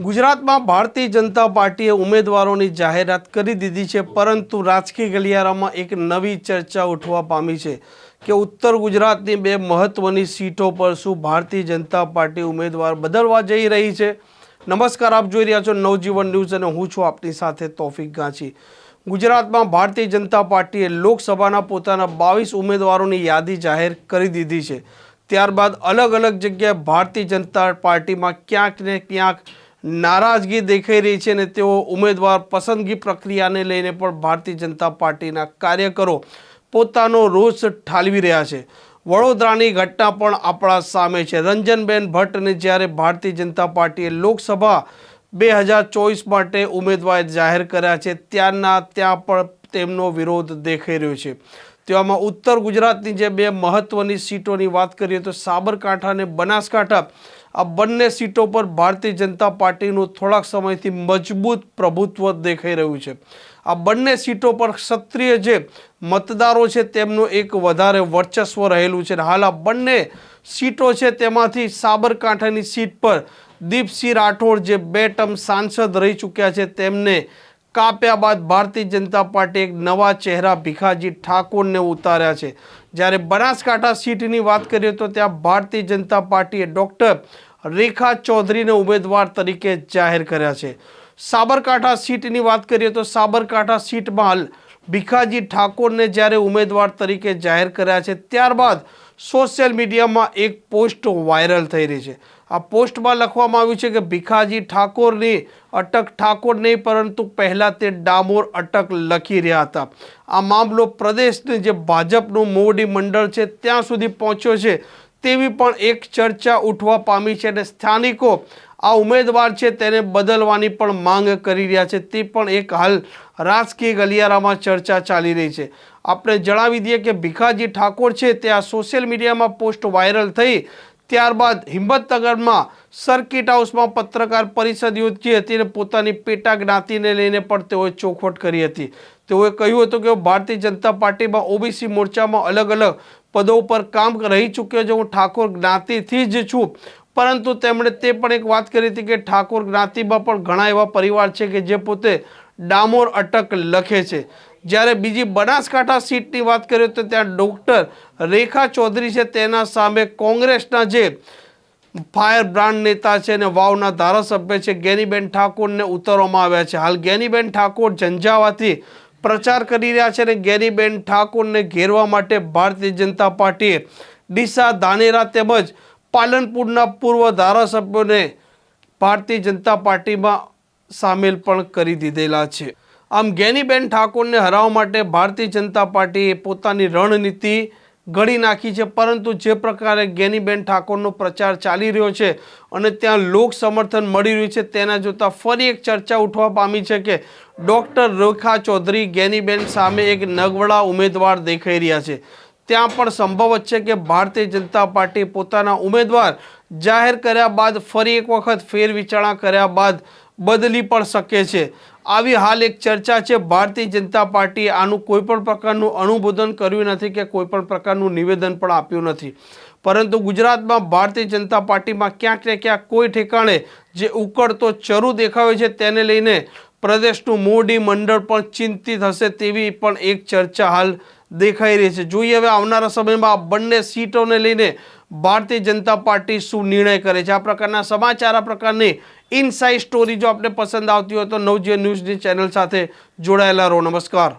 ગુજરાતમાં ભારતીય જનતા પાર્ટીએ ઉમેદવારોની જાહેરાત કરી દીધી છે, પરંતુ રાજકીય ગલિયારામાં એક નવી ચર્ચા ઉઠવા પામી છે કે ઉત્તર ગુજરાતની બે મહત્વની સીટો પર શું ભારતીય જનતા પાર્ટી ઉમેદવાર બદલવા જઈ રહી છે? નમસ્કાર, આપ જોઈ રહ્યા છો નવજીવન ન્યૂઝ અને હું છું આપની સાથે તોફિક ગાંચી. ગુજરાતમાં ભારતીય જનતા પાર્ટીએ લોકસભાના પોતાના બાવીસ ઉમેદવારોની યાદી જાહેર કરી દીધી છે. ત્યારબાદ અલગ અલગ જગ્યાએ ભારતીય જનતા પાર્ટીમાં ક્યાંક ને ક્યાંક નારાજગી દેખાઈ રહી છે અને તેઓ ઉમેદવાર પસંદગી પ્રક્રિયાને લઈને પણ ભારતીય જનતા પાર્ટીના કાર્યકરો પોતાનો રોષ ઠાલવી રહ્યા છે. વડોદરાની ઘટના પણ આપણા સામે છે. રંજનબેન ભટ્ટને જ્યારે ભારતીય જનતા પાર્ટીએ લોકસભા બે હજાર ચોવીસ માટે ઉમેદવાર જાહેર કર્યા છે, ત્યારના ત્યાં પણ તેમનો વિરોધ દેખાઈ રહ્યો છે. તેવામાં ઉત્તર ગુજરાતની જે બે મહત્વની સીટોની વાત કરીએ તો સાબરકાંઠા અને બનાસકાંઠા. આ બંને સીટો પર ભારતીય જનતા પાર્ટીનું થોડાક સમયથી મજબૂત પ્રભુત્વ દેખાઈ રહ્યું છે. આ બંને સીટો પર ક્ષત્રિય જે મતદારો છે તેમનું એક વધારે વર્ચસ્વ રહેલું છે. હાલ આ બંને સીટો છે તેમાંથી સાબરકાંઠાની સીટ પર દીપસિંહ રાઠોડ જે બે ટર્મ સાંસદ રહી ચૂક્યા છે તેમને કાપ્યા બાદ ભારતીય જનતા પાર્ટી એક નવા ચહેરા ભીખાજી ઠાકોરને ઉતાર્યા છે. જ્યારે બનાસકાંઠા સીટની વાત કરીએ તો ત્યાં ભારતીય જનતા પાર્ટીએ ડૉક્ટર રેખા ચૌધરીને ઉમેદવાર તરીકે જાહેર કર્યા છે. સાબરકાંઠા સીટની વાત કરીએ તો સાબરકાંઠા સીટમાં હાલ ભીખાજી ઠાકોરને જ્યારે ઉમેદવાર તરીકે જાહેર કર્યા છે, ત્યારબાદ સોશિયલ મીડિયામાં એક પોસ્ટ વાયરલ થઈ રહી છે. આ પોસ્ટમાં લખવામાં આવ્યું છે કે ભીખાજી ઠાકોરની અટક ઠાકોર નહીં, પરંતુ પહેલાં તે ડામોર અટક લખી રહ્યા હતા. આ મામલો પ્રદેશને જે ભાજપનું મોવડી મંડળ છે, ત્યાં સુધી પહોંચ્યો છે તેવી પણ એક ચર્ચા ઉઠવા પામી છે અને સ્થાનિકો આ ઉમેદવાર છે તેને બદલવાની પણ માંગ કરી રહ્યા છે. તે પણ એક હાલ રાજકીય ગલિયારામાં ચર્ચા ચાલી રહી છે. આપણે જણાવી દઈએ કે ભીખાજી ઠાકોર છે, તે આ સોશિયલ મીડિયામાં પોસ્ટ વાયરલ થઈ ત્યારબાદ હિંમતનગરમાં સર્કિટ હાઉસમાં પત્રકાર પરિષદ યોજી હતી અને પોતાની પેટા જ્ઞાતિને લઈને પણ તેઓએ ચોખવટ કરી હતી. તેઓએ કહ્યું હતું કે ભારતીય જનતા પાર્ટીમાં ઓબીસી મોરચામાં અલગ અલગ પદો પર કામ રહી ચૂક્યો છે. હું ઠાકોર જ્ઞાતિથી જ છું. પરંતુ તેમણે તે પણ એક વાત કરી હતી કે ઠાકોર જ્ઞાતિમાં પણ ઘણા એવા પરિવાર છે કે જે પોતે ડામોર અટક લખે છે. જ્યારે બીજી બનાસકાંઠા સીટની વાત કરીએ તો ત્યાં ડૉક્ટર રેખા ચૌધરી છે. તેના સામે કોંગ્રેસના જે ફાયર બ્રાન્ડ નેતા છે અને વાવના ધારાસભ્ય છે, ગેનીબેન ઠાકોરને ઉતારવામાં આવ્યા છે. હાલ ગેનીબેન ઠાકોર ઝંઝાવાથી પ્રચાર કરી રહ્યા છે અને ગેનીબેન ઠાકોરને ઘેરવા માટે ભારતીય જનતા પાર્ટીએ ડીસા, ધાનેરા તેમજ પાલનપુરના પૂર્વ ધારાસભ્યોને ભારતીય જનતા પાર્ટીમાં સામેલ પણ કરી દીધેલા છે. આમ ગેનીબેન ઠાકોરને હરાવવા માટે ભારતીય જનતા પાર્ટીએ પોતાની રણનીતિ ઘડી નાખી છે. પરંતુ જે પ્રકારે ગેનીબેન ઠાકોરનો પ્રચાર ચાલી રહ્યો છે અને ત્યાં લોક સમર્થન મળી રહ્યું છે તેના જોતાં ફરી એક ચર્ચા ઉઠવા પામી છે કે ડૉક્ટર રેખા ચૌધરી ગેનીબેન સામે એક નગવડા ઉમેદવાર દેખાઈ રહ્યા છે. ત્યાં પણ સંભવ છે કે ભારતીય જનતા પાર્ટી પોતાના ઉમેદવાર જાહેર કર્યા બાદ ફરી એક વખત ફેરવિચારણા કર્યા બાદ બદલી પણ શકે છે. આવી હાલ એક ચર્ચા છે, ભારતીય જનતા પાર્ટીએ આનું કોઈપણ પ્રકારનું અનુબોધન કર્યું નથી કે કોઈ પણ પ્રકારનું નિવેદન પણ આપ્યું નથી. પરંતુ ગુજરાતમાં ભારતીય જનતા પાર્ટીમાં ક્યાંક ને ક્યાંક કોઈ ઠેકાણે જે ઉકળતો ચરુ દેખાવે છે તેને લઈને પ્રદેશનું મોડી મંડળ પણ ચિંતિત હશે તેવી પણ એક ચર્ચા હાલ દેખાઈ રહી છે. જોઈએ હવે આવનારા સમયમાં આ બંને સીટોને લઈને ભારતીય જનતા પાર્ટી શું નિર્ણય કરે છે? આ પ્રકારના સમાચાર, આ પ્રકારની ઇનસાઇડ સ્ટોરી જો આપને પસંદ આવતી હોય તો નવજીવન ન્યૂઝની ચેનલ સાથે જોડાયેલા રહો. નમસ્કાર.